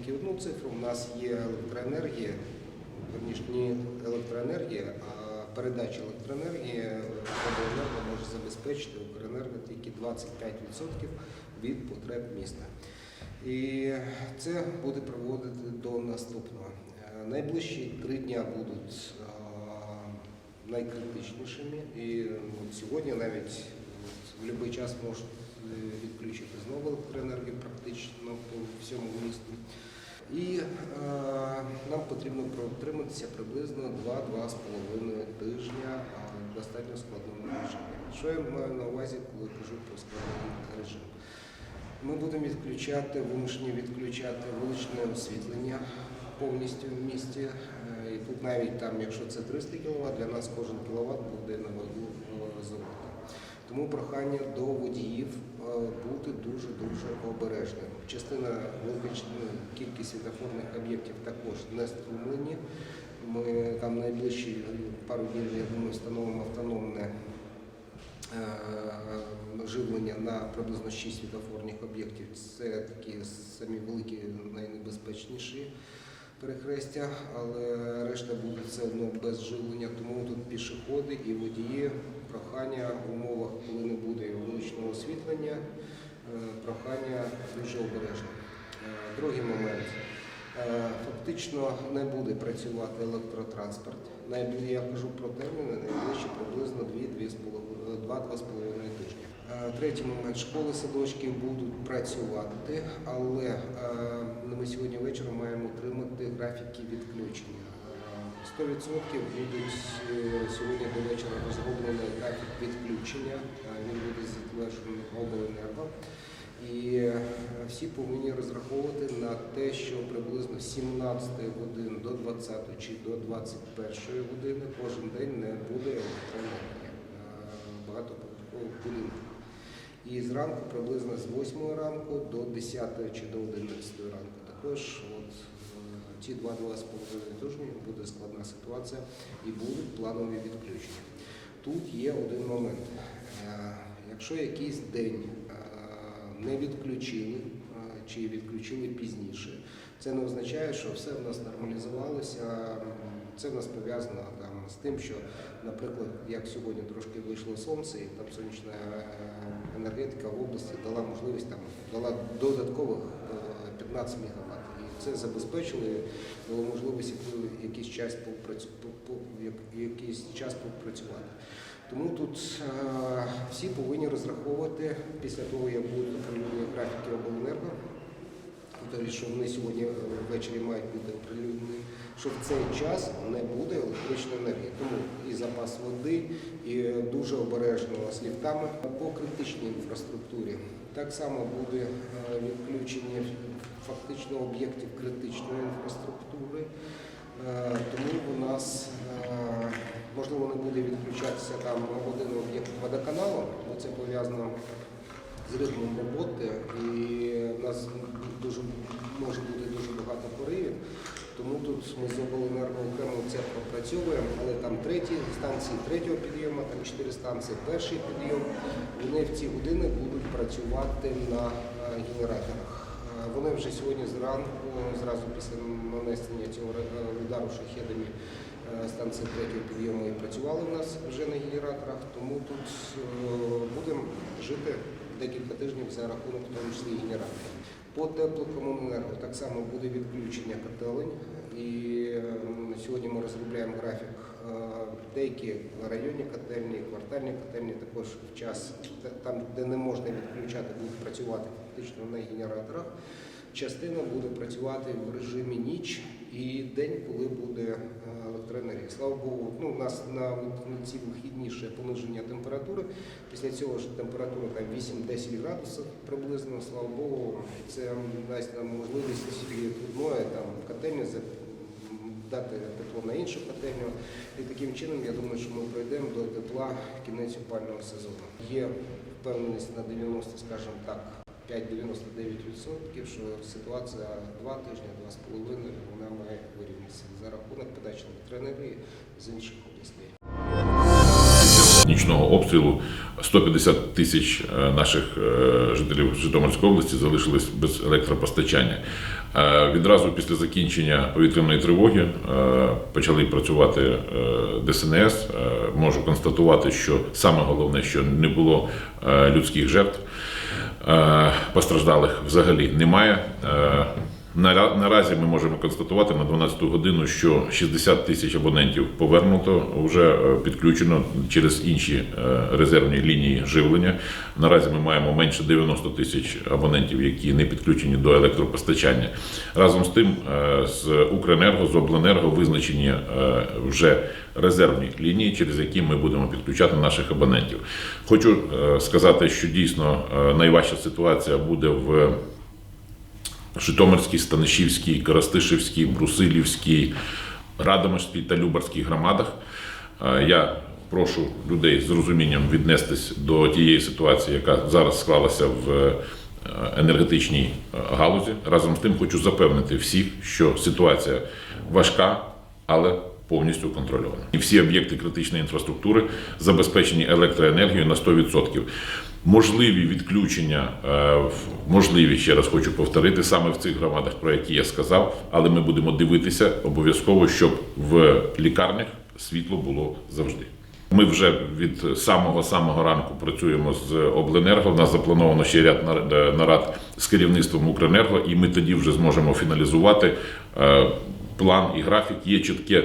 тільки одну цифру. У нас є електроенергія, верніше не електроенергія, а передача електроенергії Обленерго може забезпечити Укренерго тільки 25% від потреб міста. І це буде приводити до наступного. Найближчі три дня будуть найкритичнішими. І от сьогодні навіть от, в будь-який час можуть е, відключити знову електроенергію практично по всьому місту. І е, нам потрібно протриматися приблизно 2-2,5 тижня в достатньо складному режимі. Що я маю на увазі, коли кажу про складний режим? Ми будемо відключати, вимушені відключати вуличне освітлення повністю в місті. Е, І тут навіть там, якщо це 300 кВт, для нас кожен кіловат буде на вагу е, золота. Тому прохання до водіїв е, бути дуже-дуже обережним. Частина велика кількість світофорних об'єктів також не струмлені. Ми там найближчі пару днів, я думаю, встановимо автономне е, живлення на приблизно 6 світофорних об'єктів. Це такі самі великі, найнебезпечніші перехрестя, але решта буде все одно без живлення. Тому тут пішоходи і водії прохання в умовах, коли не буде вуличного освітлення, е, прохання дуже обережно. Е, Другий момент. Е, Фактично не буде працювати електротранспорт. Я кажу про терміни, найближче приблизно 2-2,5 тижні. Третій момент. Школи, садочки будуть працювати, але ми сьогодні вечором маємо отримати графіки відключення. Е, 100% будуть е, сьогодні до вечора розроблений графік відключення. Він буде затверджений обленерго. І е, всі повинні розраховувати на те, що приблизно з 17 години до 20 чи до 21 години кожен день не буде електроенергії багатоповерхових будинків. І зранку приблизно з 8 ранку до 10 чи до 11 ранку. Також ці 2-2,5 тижні буде складна ситуація і будуть планові відключення. Тут є один момент. Е, Якщо якийсь день е, не відключили е, чи відключили пізніше, це не означає, що все в нас нормалізувалося. Це в нас пов'язано там з тим, що, наприклад, як сьогодні трошки вийшло сонце, і там сонячна енергетика в області дала можливість там дала додаткових е, 15 МВт. Це забезпечили, дало можливість якийсь час якийсь час попрацювати. Тому тут е, всі повинні розраховувати після того, як будуть оприлюднені графіки обленерго, тобто, що вони сьогодні е, ввечері мають бути оприлюднені, що в цей час не буде електричної енергії. Тому і запас води, і дуже обережно з ліфтами по критичній інфраструктурі. Так само буде е, відключення фактично об'єктів критичної інфраструктури. Е, Тому у нас е, можливо не буде відключатися там один об'єкт водоканалу, бо це пов'язано з ритмом роботи, і в нас дуже може бути дуже багато поривів. Тому тут ми з обленерго окремо це пропрацьовуємо, але там треті станції третього підйому, там чотири станції перший підйом. Вони в ці години будуть працювати на е, генераторах. Вони вже сьогодні зранку, зразу після нанесення цього е, удару шахедами е, станції третього підйому і працювали в нас вже на генераторах, тому тут е, будемо жити декілька тижнів за рахунок в тому числі генераторів. По теплокомуненерго так само буде відключення котелень. І сьогодні ми розробляємо графік. Деякі районні котельні, квартальні котельні також в час, там, де не можна відключати, будуть працювати фактично на генераторах. Частина буде працювати в режимі ніч і день, коли буде е, електроенергія. Слава Богу, ну, у нас на, ці вихідні ще пониження температури. Після цього ж температура там 8-10 градусів приблизно, слава Богу, це дасть нам можливість одної там котельні дати тепло на іншу котельню. І таким чином, я думаю, що ми пройдемо до тепла кінець опального сезону. Є впевненість на 90, скажімо так, 5,99%, що ситуація два тижні, два з половиною, вона має вирівнятися за рахунок подачі електроенергії з інших областей. нічного обстрілу 150 тисяч е, наших е, жителів Житомирської області залишились без електропостачання. Е, Відразу після закінчення повітряної тривоги почали працювати ДСНС. Можу констатувати, що саме головне, що не було людських жертв. Е, Постраждалих взагалі немає. Нара- Наразі ми можемо констатувати на 12 годину, що 60 тисяч абонентів повернуто, вже е, підключено через інші е, резервні лінії живлення. Наразі ми маємо менше 90 тисяч абонентів, які не підключені до електропостачання. Разом з тим, е, з Укренерго, з Обленерго визначені вже резервні лінії, через які ми будемо підключати наших абонентів. Хочу сказати, що дійсно найважча ситуація буде в Житомирській, Станишівській, Коростишівській, Брусилівській, Радомирській та Любарській громадах. Е, Я прошу людей з розумінням віднестись до тієї ситуації, яка зараз склалася в е, енергетичній е, галузі. Разом з тим хочу запевнити всіх, що ситуація важка, але повністю контрольована. І всі об'єкти критичної інфраструктури забезпечені електроенергією на 100%. Можливі відключення, е, можливі, ще раз хочу повторити, саме в цих громадах, про які я сказав, але ми будемо дивитися обов'язково, щоб в лікарнях світло було завжди. Ми вже від самого самого ранку працюємо з Обленерго. У нас заплановано ще ряд нар- е, нарад з керівництвом Укренерго, і ми тоді вже зможемо фіналізувати е, план і графік. Є чітке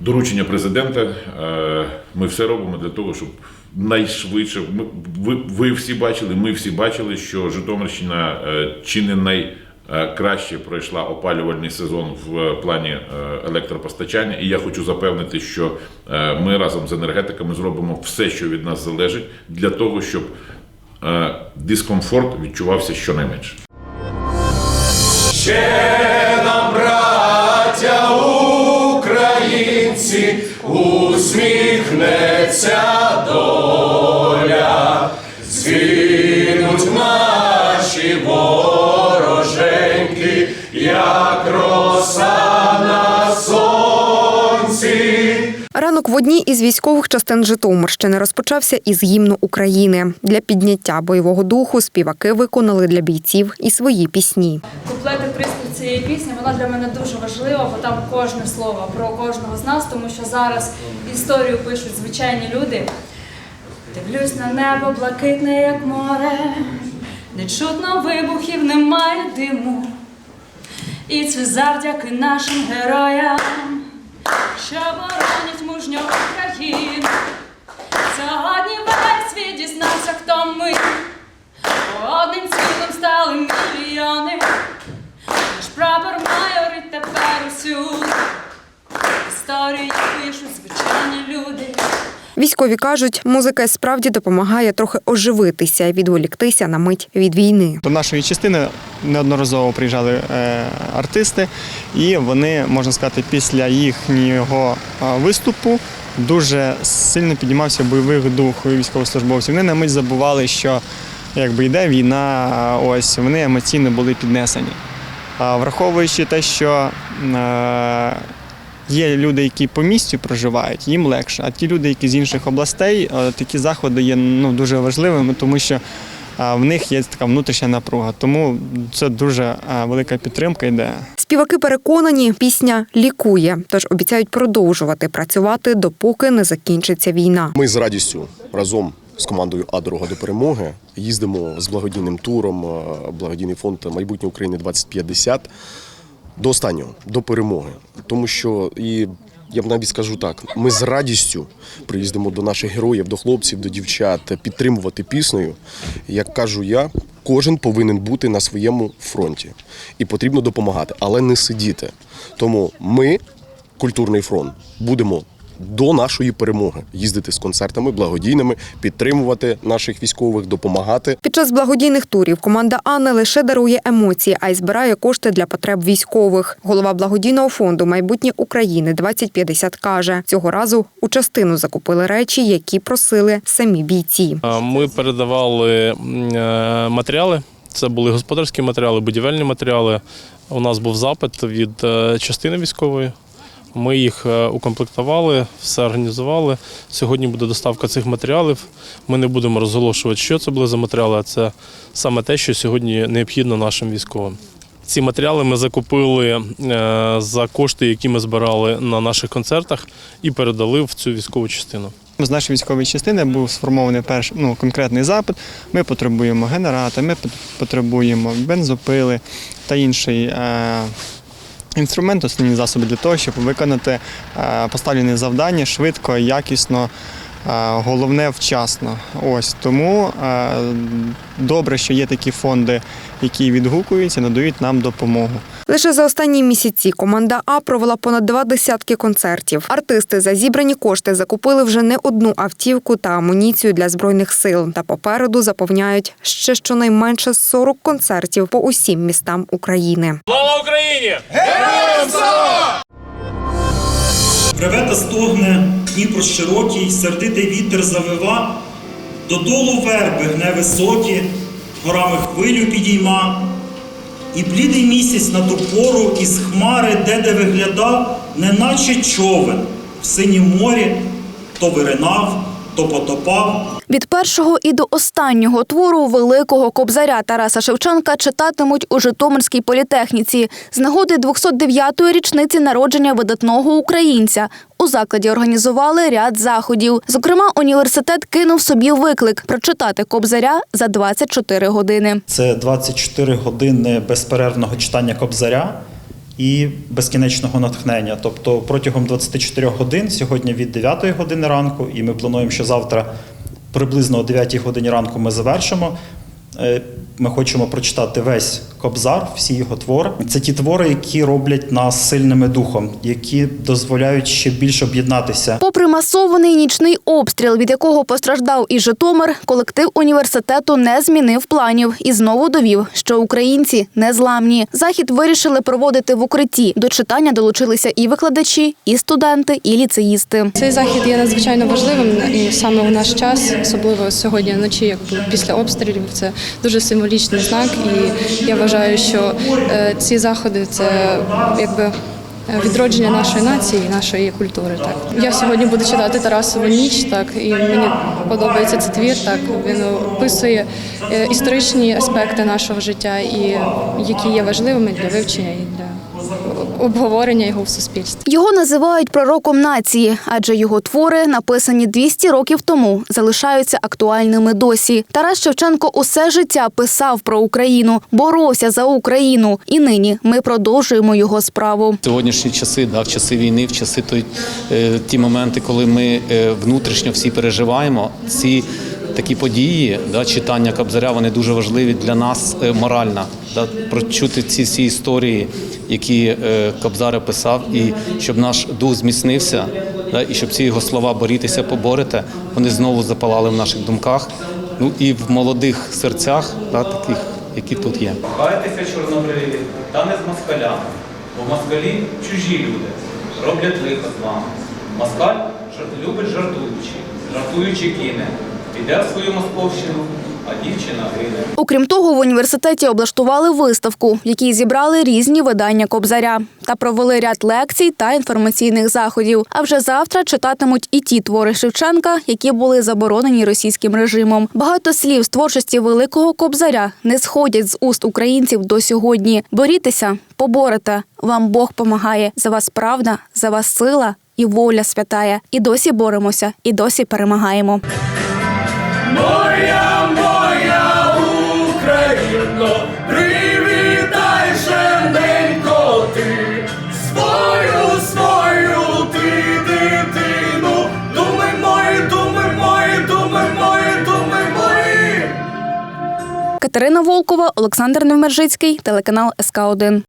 доручення президента. Е, Ми все робимо для того, щоб найшвидше. Ми, ви, ви всі бачили, ми всі бачили, що Житомирщина е, чи не найкраще пройшла опалювальний сезон в плані е, електропостачання. І я хочу запевнити, що ми разом з енергетиками зробимо все, що від нас залежить, для того, щоб дискомфорт відчувався щонайменше. Ще нам, браття українці, усміхнеться доля, згинуть наші вороженьки, як роса на сонці. Ранок в одній із військових частин Житомирщини розпочався із гімну України. Для підняття бойового духу співаки виконали для бійців і свої пісні. Куплети приспів цієї пісні вона для мене дуже важлива, бо там кожне слово про кожного з нас, тому що зараз історію пишуть звичайні люди. Дивлюсь на небо блакитне, як море, не чутно вибухів, немає диму. І це завдяки нашим героям, що боронять мужньо Україну. Сьогодні весь світ дізнався, хто ми. Одним цілим стали мільйони. Наш прапор майорить тепер усюди. Історію пишуть звичайні люди. Військові кажуть, музика справді допомагає трохи оживитися і відволіктися на мить від війни. До нашої частини неодноразово приїжджали е, артисти, і вони, можна сказати, після їхнього е, виступу дуже сильно піднімався бойовий дух військовослужбовців. Вони на мить забували, що якби йде війна, ось вони емоційно були піднесені. Враховуючи те, що е, Є люди, які по місті проживають, їм легше. А ті люди, які з інших областей, е, такі заходи є ну, дуже важливими, тому що е, в них є така внутрішня напруга. Тому це дуже е, велика підтримка йде. Співаки переконані, пісня лікує, тож обіцяють продовжувати працювати, допоки не закінчиться війна. Ми з радістю разом з командою А дорога до перемоги їздимо з благодійним туром, благодійний фонд майбутнє України 2050 до останнього, до перемоги. Тому що і я б навіть скажу так: ми з радістю приїздимо до наших героїв, до хлопців, до дівчат, підтримувати піснею. Як кажу я, кожен повинен бути на своєму фронті і потрібно допомагати, але не сидіти. Тому ми, культурний фронт, будемо до нашої перемоги. Їздити з концертами благодійними, підтримувати наших військових, допомагати. Під час благодійних турів команда А не лише дарує емоції, а й збирає кошти для потреб військових. Голова благодійного фонду Майбутнє України 2050 каже, цього разу у частину закупили речі, які просили самі бійці. Ми передавали е, матеріали. Це були господарські матеріали, будівельні матеріали. У нас був запит від е, частини військової. Ми їх е, укомплектували, все організували. Сьогодні буде доставка цих матеріалів. Ми не будемо розголошувати, що це були за матеріали, а це саме те, що сьогодні необхідно нашим військовим. Ці матеріали ми закупили е, за кошти, які ми збирали на наших концертах, і передали в цю військову частину. З нашої військової частини був сформований перш, ну, конкретний запит. Ми потребуємо генератор, ми потребуємо бензопили та інший е, інструмент, основні засоби для того, щоб виконати е, поставлені завдання швидко, якісно. Головне вчасно. Ось тому добре, що є такі фонди, які відгукуються, надають нам допомогу. Лише за останні місяці команда А провела понад два десятки концертів. Артисти за зібрані кошти закупили вже не одну автівку та амуніцію для збройних сил. Та попереду заповняють ще щонайменше 40 концертів по усім містам України. Слава Україні! Реве та стогне, Дніпро широкий, сердитий вітер завива, додолу верби гне високі, горами хвилю підійма, і блідий місяць на ту із хмари, де де виглядав, неначе човен в синім морі, то виринав, то потопав. Від першого і до останнього твору великого кобзаря Тараса Шевченка читатимуть у Житомирській політехніці з нагоди 209-ї річниці народження видатного українця. У закладі організували ряд заходів. Зокрема, університет кинув собі виклик прочитати кобзаря за 24 години. Це 24 години безперервного читання кобзаря і безкінечного натхнення. Тобто протягом 24 годин, сьогодні від 9 години ранку, і ми плануємо, що завтра приблизно о 9 годині ранку ми завершимо. Е, Ми хочемо прочитати весь кобзар, всі його твори. Це ті твори, які роблять нас сильними духом, які дозволяють ще більше об'єднатися Попри масований нічний обстріл, від якого постраждав і Житомир, колектив університету не змінив планів і знову довів, що українці незламні. Захід вирішили проводити в укритті. До читання долучилися і викладачі, і студенти, і ліцеїсти. Цей захід є надзвичайно важливим і саме у наш час, особливо сьогодні вночі, якби після обстрілів, це дуже символічний знак. І я вважаю, що е, ці заходи це якби. е, Відродження нашої нації, нашої культури. Так я сьогодні буду читати Тарасову ніч. Так і мені подобається цей твір. Так він описує е, історичні аспекти нашого життя, і які є важливими для вивчення і для обговорення його в суспільстві. Його називають пророком нації, адже його твори, написані 200 років тому, залишаються актуальними досі. Тарас Шевченко усе життя писав про Україну, боровся за Україну, і нині ми продовжуємо його справу. Сьогоднішні часи, да, в часи війни, в часи той, е, ті моменти, коли ми е, внутрішньо всі переживаємо, ці такі події, да, читання Кобзаря, вони дуже важливі для нас е, морально. Да, прочути ці всі історії, які е, Кобзар писав, і щоб наш дух зміцнився, і щоб ці його слова борітися, поборете, вони знову запалали в наших думках, ну і в молодих серцях, да, таких, які тут є. Кайтеся, чорнобриві, та не з москалями, бо москалі чужі люди, роблять лихо з вами. Москаль любить жартуючи, жартуючи кине, піде в свою московщину, а дівчина гине. Окрім того, в університеті облаштували виставку, в якій зібрали різні видання Кобзаря та провели ряд лекцій та інформаційних заходів. А вже завтра читатимуть і ті твори Шевченка, які були заборонені російським режимом. Багато слів з творчості великого Кобзаря не сходять з уст українців до сьогодні. Борітеся, поборете. Вам Бог помагає. За вас правда, за вас сила і воля святая. І досі боремося, і досі перемагаємо. Моя, Катерина Волкова, Олександр Невмержицький, телеканал СК 1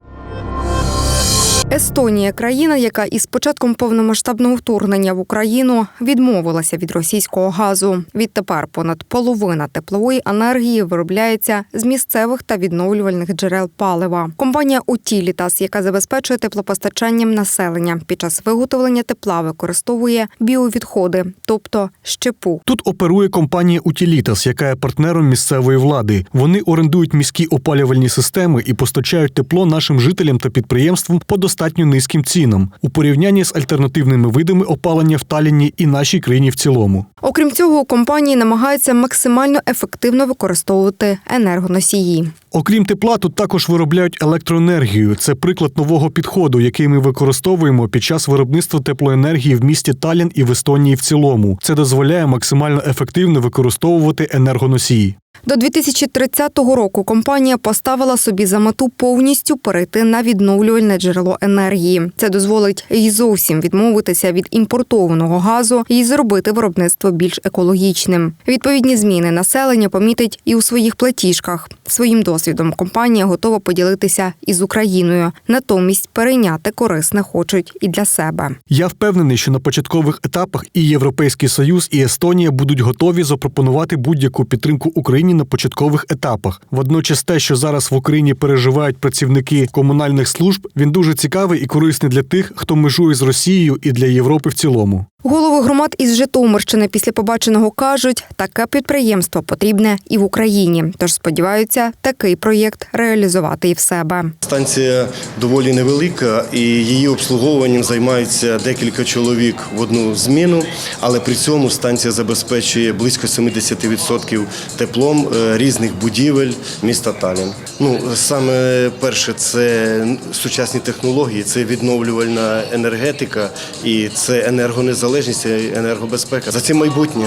Естонія країна, яка із початком повномасштабного вторгнення в Україну відмовилася від російського газу. Відтепер понад половина теплової енергії виробляється з місцевих та відновлювальних джерел палива. Компанія Утілітас, яка забезпечує теплопостачанням населення, під час виготовлення тепла використовує біовідходи, тобто щепу. Тут оперує компанія Утілітас, яка є партнером місцевої влади. Вони орендують міські опалювальні системи і постачають тепло нашим жителям та підприємствам по достатньо низьким цінам у порівнянні з альтернативними видами опалення в Талліні і нашій країні в цілому. Окрім цього, компанії намагаються максимально ефективно використовувати енергоносії. Окрім тепла, тут також виробляють електроенергію. Це приклад нового підходу, який ми використовуємо під час виробництва теплоенергії в місті Таллін і в Естонії в цілому. Це дозволяє максимально ефективно використовувати енергоносії. До 2030 року компанія поставила собі за мету повністю перейти на відновлювальне джерело енергії. Це дозволить їй зовсім відмовитися від імпортованого газу і зробити виробництво більш екологічним. Відповідні зміни населення помітить і у своїх платіжках. Своїм досвідом компанія готова поділитися із Україною. Натомість перейняти корисне хочуть і для себе. Я впевнений, що на початкових етапах і Європейський Союз, і Естонія будуть готові запропонувати будь-яку підтримку Україні на початкових етапах. Водночас, те, що зараз в Україні переживають працівники комунальних служб, він дуже цікавий і корисний для тих, хто межує з Росією і для Європи в цілому. Голови громад із Житомирщини після побаченого кажуть, таке підприємство потрібне і в Україні. Тож сподіваються, такий проєкт реалізувати і в себе. Станція доволі невелика і її обслуговуванням займаються декілька чоловік в одну зміну, але при цьому станція забезпечує близько 70% теплом е, різних будівель міста Талін. Ну саме перше, це сучасні технології, це відновлювальна енергетика і це енергонезалежність, і енергобезпека. За це майбутнє.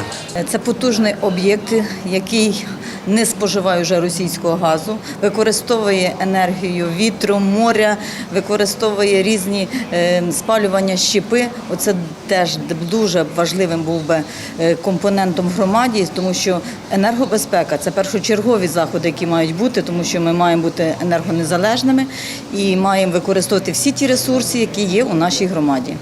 Це потужний об'єкт, який не споживає вже російського газу, використовує енергію вітру, моря, використовує різні е, спалювання щепи. Оце теж дуже важливим був би е, компонентом громаді, тому що енергобезпека це першочергові заходи, які мають бути, тому що ми маємо бути енергонезалежними і маємо використовувати всі ті ресурси, які є у нашій громаді.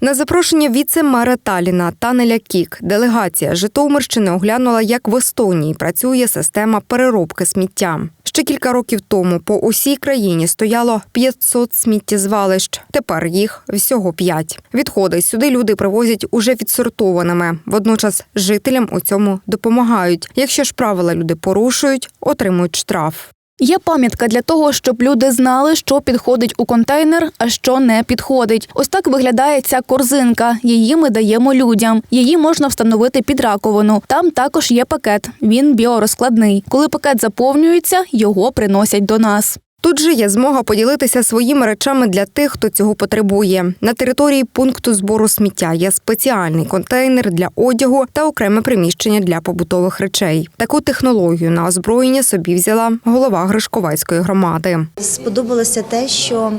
На запрошення віце-мера Таліна Танеля Кік делегація Житомирщини оглянула, як в Естонії працює система переробки сміття. Ще кілька років тому по усій країні стояло 500 сміттєзвалищ. Тепер їх всього 5. Відходи сюди люди привозять уже відсортованими. Водночас жителям у цьому допомагають. Якщо ж правила люди порушують, отримують штраф. Є пам'ятка для того, щоб люди знали, що підходить у контейнер, а що не підходить. Ось так виглядає ця корзинка. Її ми даємо людям. Її можна встановити під раковину. Там також є пакет. Він біорозкладний. Коли пакет заповнюється, його приносять до нас. Тут же є змога поділитися своїми речами для тих, хто цього потребує. На території пункту збору сміття є спеціальний контейнер для одягу та окреме приміщення для побутових речей. Таку технологію на озброєння собі взяла голова Гришковецької громади. Сподобалося те, що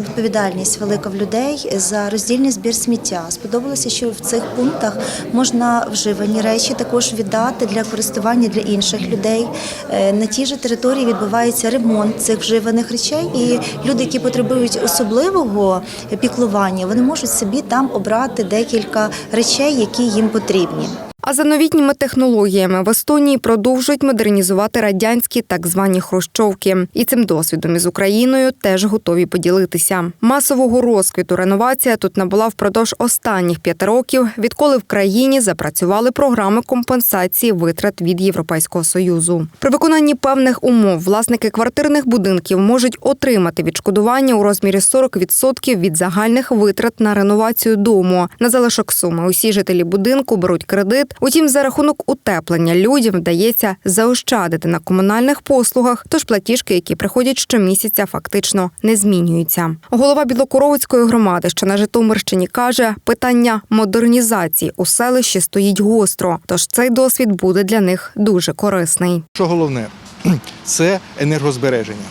відповідальність велика в людей за роздільний збір сміття. Сподобалося, що в цих пунктах можна вживані речі також віддати для користування для інших людей. Е, На тій же території відбувається ремонт цих вживаних речей, і люди, які потребують особливого піклування, вони можуть собі там обрати декілька речей, які їм потрібні. А за новітніми технологіями в Естонії продовжують модернізувати радянські так звані хрущовки. І цим досвідом із Україною теж готові поділитися. Масового розквіту реновація тут набула впродовж останніх п'яти років, відколи в країні запрацювали програми компенсації витрат від Європейського союзу. При виконанні певних умов власники квартирних будинків можуть отримати відшкодування у розмірі 40% від загальних витрат на реновацію дому. На залишок суми усі жителі будинку беруть кредит. Утім, за рахунок утеплення людям вдається заощадити на комунальних послугах, тож платіжки, які приходять щомісяця, фактично не змінюються. Голова Білокоровицької громади, що на Житомирщині, каже, питання модернізації у селищі стоїть гостро, тож цей досвід буде для них дуже корисний. Що головне, це енергозбереження.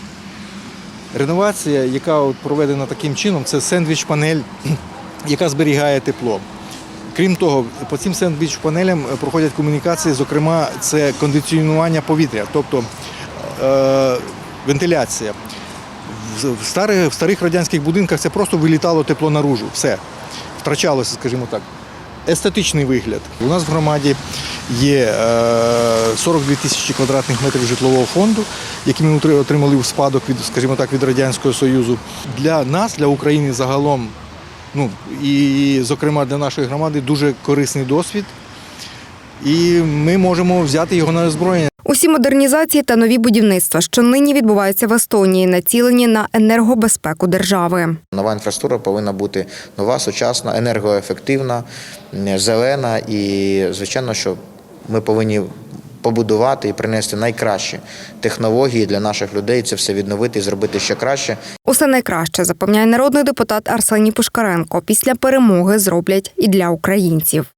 Реновація, яка проведена таким чином, це сендвіч-панель, яка зберігає тепло. Крім того, по цим сендвіч-панелям проходять комунікації, зокрема, це кондиціонування повітря, тобто е, вентиляція. в- старих, в старих радянських будинках це просто вилітало тепло наружу. Все. Втрачалося, скажімо так. Естетичний вигляд. У нас в громаді є е, 42 тисячі квадратних метрів житлового фонду, які ми отримали в спадок від, скажімо так, від Радянського Союзу. Для нас, для України загалом, ну і, зокрема, для нашої громади дуже корисний досвід. І ми можемо взяти його на озброєння. Усі модернізації та нові будівництва, що нині відбуваються в Естонії, націлені на енергобезпеку держави. Нова інфраструктура повинна бути нова, сучасна, енергоефективна, зелена і, звичайно, що ми повинні побудувати і принести найкращі технології для наших людей. Це все відновити і зробити ще краще. Усе найкраще запевняє народний депутат Арсеній Пушкаренко. Після перемоги зроблять і для українців.